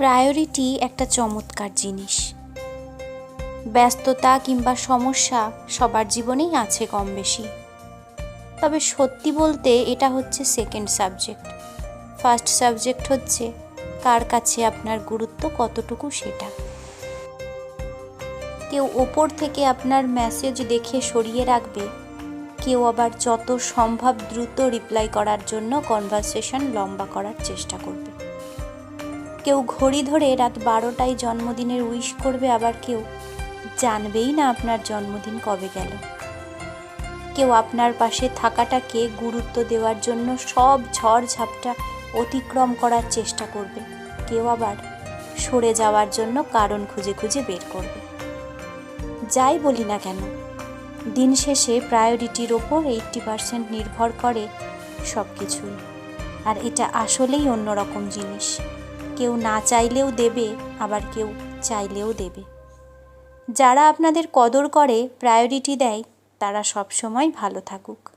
Priority একটা চমৎকার জিনিস। ব্যস্ততা কিংবা সমস্যা সবার জীবনেই আছে কম বেশি তবে সত্যি বলতে এটা হচ্ছে সেকেন্ড সাবজেক্ট ফার্স্ট সাবজেক্ট হচ্ছে কার কাছে আপনার গুরুত্ব কতটুকু সেটা। কেউ ওপর থেকে আপনার মেসেজ দেখে সরিয়ে রাখবে, কেউ আবার যত সম্ভব দ্রুত রিপ্লাই করার জন্য কনভারসেশন লম্বা করার চেষ্টা করবে। কেউ ঘড়ি ধরে রাত বারোটায় জন্মদিনের উইশ করবে, আবার কেউ জানবেই না আপনার জন্মদিন কবে গেল। কেউ আপনার পাশে থাকাটাকে গুরুত্ব দেওয়ার জন্য সব ঝড় ঝাপটা অতিক্রম করার চেষ্টা করবে। কেউ আবার সরে যাওয়ার জন্য কারণ খুঁজে খুঁজে বের করবে। যাই বলি না কেন, দিন শেষে প্রায়োরিটির ওপর এইট্টি পার্সেন্ট নির্ভর করে সব কিছুই আর এটা আসলেই অন্যরকম জিনিস। কেউ না চাইলেও দেবে, আবার কেউ চাইলেও দেবে। যারা আপনাদের কদর করে প্রায়োরিটি দেয়, তারা সবসময় ভালো থাকুক।